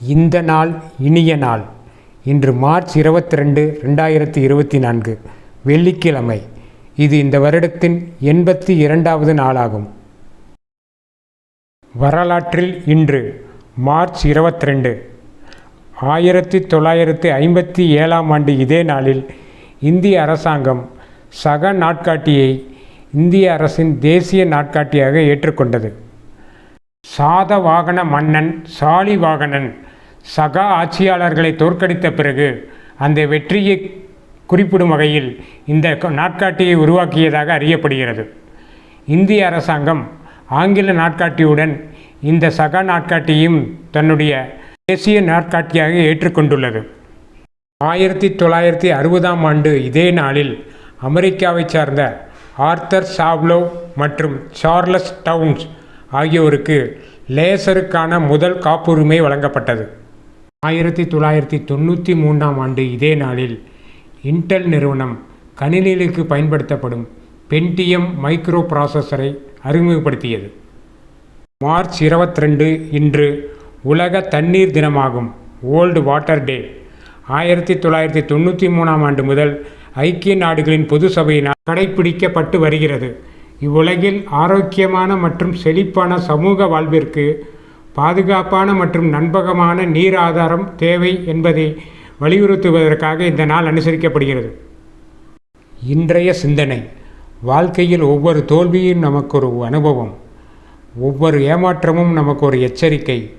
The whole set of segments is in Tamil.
இந்த நாள் இனிய நாள். இன்று மார்ச் இருபத்தி ரெண்டு ரெண்டாயிரத்தி இருபத்தி நான்கு வெள்ளிக்கிழமை. இது இந்த வருடத்தின் எண்பத்தி இரண்டாவது நாளாகும். வரலாற்றில் இன்று மார்ச் இருபத்தி ரெண்டு ஆயிரத்தி தொள்ளாயிரத்தி ஐம்பத்தி ஏழாம் ஆண்டு இதே நாளில் இந்திய அரசாங்கம் சக நாட்காட்டியை இந்திய அரசின் தேசிய நாட்காட்டியாக ஏற்றுக்கொண்டது. சாதவாகன மன்னன் சாலிவாகனன் சகா ஆட்சியாளர்களை தோற்கடித்த பிறகு அந்த வெற்றியை குறிப்பிடும் வகையில் இந்த நாட்காட்டியை உருவாக்கியதாக அறியப்படுகிறது. இந்திய அரசாங்கம் ஆங்கில நாட்காட்டியுடன் இந்த சகா நாட்காட்டியும் தன்னுடைய தேசிய நாட்காட்டியாக ஏற்றுக்கொண்டுள்ளது. ஆயிரத்தி தொள்ளாயிரத்தி அறுபதாம் ஆண்டு இதே நாளில் அமெரிக்காவைச் சார்ந்த ஆர்த்தர் சாவ்லோ மற்றும் சார்லஸ் டவுன்ஸ் ஆகியோருக்கு லேசருக்கான முதல் காப்புரிமை வழங்கப்பட்டது. ஆயிரத்தி தொள்ளாயிரத்தி தொண்ணூற்றி மூன்றாம் ஆண்டு இதே நாளில் இன்டெல் நிறுவனம் கணினிகளுக்கு பயன்படுத்தப்படும் பென்டியம் மைக்ரோ ப்ராசஸரை அறிமுகப்படுத்தியது. மார்ச் 22 இன்று உலக தண்ணீர் தினமாகும் வேர்ல்டு வாட்டர் டே ஆயிரத்தி தொள்ளாயிரத்தி தொண்ணூற்றி மூணாம் ஆண்டு முதல் ஐக்கிய நாடுகளின் பொது சபையினால் கடைப்பிடிக்கப்பட்டு வருகிறது. இவ்வுலகில் ஆரோக்கியமான மற்றும் செழிப்பான சமூக வாழ்விற்கு பாதுகாப்பான மற்றும் நண்பகமான நீர் ஆதாரம் தேவை என்பதை வலியுறுத்துவதற்காக இந்த நாள் அனுசரிக்கப்படுகிறது. இன்றைய சிந்தனை. வாழ்க்கையில் ஒவ்வொரு தோல்வியும் நமக்கு ஒரு அனுபவம். ஒவ்வொரு ஏமாற்றமும் நமக்கு ஒரு எச்சரிக்கை.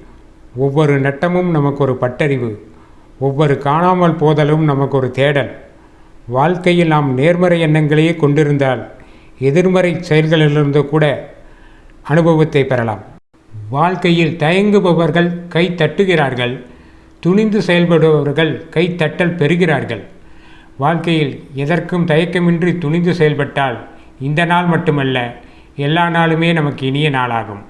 ஒவ்வொரு நட்டமும் நமக்கு ஒரு பட்டறிவு. ஒவ்வொரு காணாமல் போதலும் நமக்கு ஒரு தேடல். வாழ்க்கையில் நாம் நேர்மறை எண்ணங்களையே கொண்டிருந்தால் எதிர்மறை செயல்களிலிருந்து கூட அனுபவத்தை பெறலாம். வாழ்க்கையில் தயங்குபவர்கள் கை தட்டுகிறார்கள். துணிந்து செயல்படுபவர்கள் கை தட்டல் பெறுகிறார்கள். வாழ்க்கையில் எதற்கும் தயக்கமின்றி துணிந்து செயல்பட்டால் இந்த நாள் மட்டுமல்ல எல்லா நாளுமே நமக்கு இனிய நாளாகும்.